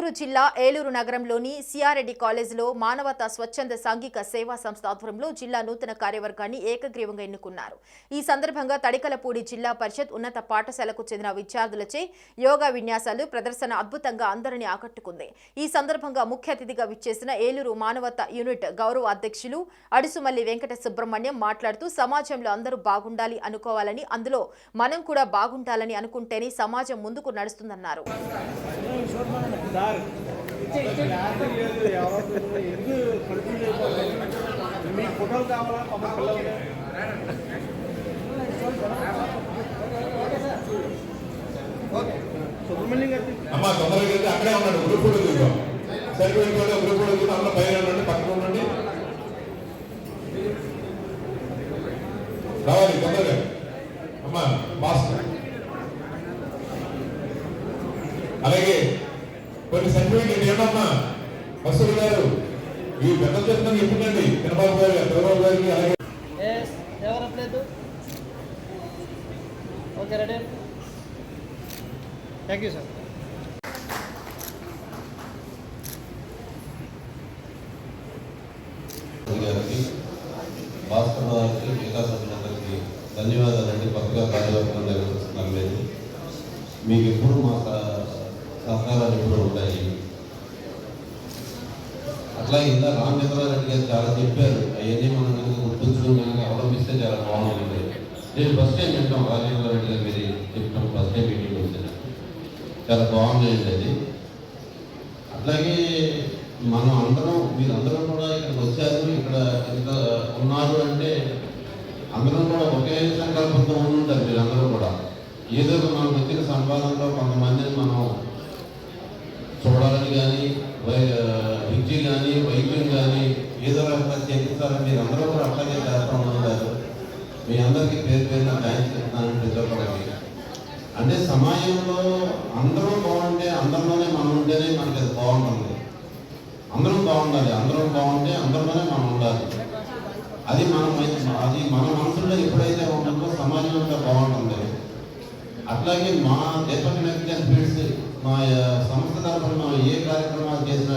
ఏలూరు జిల్లా ఏలూరు నగరంలోని సిఆర్రెడ్డి కాలేజీలో మానవతా స్వచ్ఛంద సాంఘిక సేవా సంస్థ ఆధ్వర్యంలో జిల్లా నూతన కార్యవర్గాన్ని ఏకగ్రీవంగా ఎన్నుకున్నారు. ఈ సందర్భంగా తడికలపూడి జిల్లా పరిషత్ ఉన్నత పాఠశాలకు చెందిన విద్యార్థులచే యోగా విన్యాసాలు ప్రదర్శన అద్భుతంగా అందరినీ ఆకట్టుకుంది. ఈ సందర్భంగా ముఖ్య అతిథిగా విచ్చేసిన ఏలూరు మానవతా యూనిట్ గౌరవ అధ్యక్షులు అడుసుమల్లి వెంకట సుబ్రహ్మణ్యం మాట్లాడుతూ సమాజంలో అందరూ బాగుండాలి అనుకోవాలని అందులో మనం కూడా బాగుండాలని అనుకుంటేనే సమాజం ముందుకు నడుస్తుందన్నారు. సార్ క్లాస్ లేదు ఎవరు ఎందుకు కడుపులు అయిపోతుంది మీకు ఫోటోలు కావాలా పాప పిల్లలు సుబ్రహ్మణ్యం గారి అమ్మ తొందరగా వెళ్తే అక్కడే ఉన్నాడు గ్రూప్ కూడా దిగుతాం సరిపోయిన కూడా గ్రూప్ కూడా దిగుతాం అందులో పైన ఉండండి పక్కన ఉండండి రావాలి తొందరగా అమ్మ మాస్టర్ అలాగే కొన్ని సర్టిఫికేట్ ఏంటమ్మా బస్సులు గారు ఈ పెద్ద చేస్తున్న ఎప్పుడండి? చంద్రబాబు గారు చంద్రబాబు గారికి అలాగే. ఎస్ ఎవరు అప్లేదు okay ready? Thank you sir గారికి భాస్కర్ గారికి మిగతా సభ్యులందరికీ ధన్యవాదాలండి. కొత్తగా కార్యవర్గం నిర్వహిస్తున్నాం లేదు. మీకు ఎప్పుడు మా సహ- కూడా ఉంటాయి. అట్లా ఇంత రామచంద్రారెడ్డి గారు చాలా చెప్పారు. అవన్నీ మనం కనుక గుర్తించడం కనుక అవలంబిస్తే చాలా బాగుంటుంది. నేను ఫస్ట్ టైం వింటాం రామచంద్రారెడ్డి గారు మీరు చెప్తాం ఫస్ట్ టైం మీటింగ్ వచ్చిన చాలా బాగుంది అది అట్లాగే మనం అందరం మీరందరం కూడా ఇక్కడికి వచ్చారు. ఇక్కడ ఇంత ఉన్నారు అంటే అందరం కూడా ఒకే సంకల్పంతో ఉంటారు మీరందరూ కూడా. ఏదో ఒక మనకు వచ్చిన సంపాదనలో కొంతమంది కానీ విద్య కానీ వైద్యం కానీ ఏదో రకంగా చేపిస్తారని మీరు అందరూ కూడా అట్లాగే చేస్తూ ఉన్నారు మీ అందరికీ పేరు పేరున థ్యాంక్స్ చెప్తున్నాను ప్రతి ఒక్కరికి అంటే సమాజంలో అందరూ బాగుంటే అందరిలోనే మనం ఉంటేనే మనకి అది బాగుంటుంది. అందరం బాగుండాలి. అందరం బాగుంటే అందరిలోనే మనం ఉండాలి. అది మన అది మన మనసులో ఎప్పుడైతే ఉంటుందో సమాజం అంతా బాగుంటుంది. అట్లాగే మా దీపక్ నెక్స్ట్ మా సంస్థ తరఫున మనం ఏ కార్యక్రమాలు చేసినా